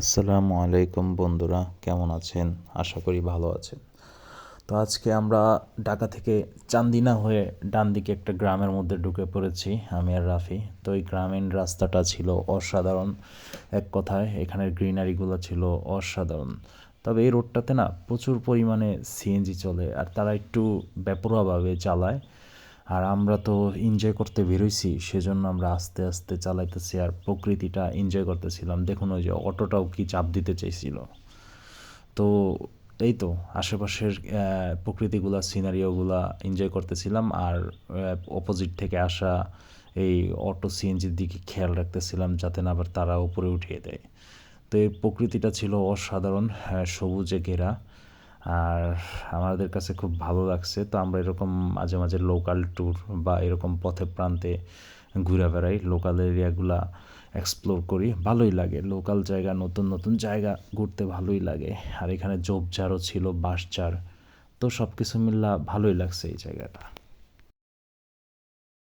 আসসালামু আলাইকুম বন্ধুরা, কেমন আছেন? আশা করি ভালো আছেন। তো আজকে আমরা ঢাকা থেকে চান্দিনা হয়ে ডান দিকে একটা গ্রামের মধ্যে ঢুকে পড়েছি, আমি আর রাফি। তো এই গ্রামীণ রাস্তাটা ছিল অসাধারণ এক কথায়, এখানের গ্রিনারিগুলো ছিল অসাধারণ। তবে এই রোডটাতে না প্রচুর পরিমাণে সিএনজি চলে, আর তারা একটু বেপরোয়াভাবে চালায়। আর আমরা তো এনজয় করতে বেরোইছি সেজন্য আমরা আস্তে আস্তে চালাইতেছি আর প্রকৃতিটা এনজয় করতেছিলাম। দেখুন ওই যে অটোটাও কি চাপ দিতে চাইছিল। তো এই তো, আশেপাশের প্রকৃতিগুলা সিনারিওগুলা এনজয় করতেছিলাম আর অপোজিট থেকে আসা এই অটো সিএনজির দিকে খেয়াল রাখতেছিলাম যাতে না আবার তারা উপরে উঠিয়ে দেয়। তো এই প্রকৃতিটা ছিল অসাধারণ সবুজে ঘেরা। আর আমাদের কাছে খুব ভালো লাগছে। তো আমরা এরকম মাঝে মাঝে লোকাল ট্যুর বা এরকম পথে প্রান্তে ঘুরে বেড়াই। লোকাল এরিয়াগুলা এক্সপ্লোর করি। ভালোই লাগে। লোকাল জায়গা, নতুন নতুন জায়গা ঘুরতে ভালোই লাগে। আর এখানে ঝোপঝাড়ও ছিল বাঁশঝাড় তো সব কিছু মিললা ভালোই লাগছে এই জায়গাটা।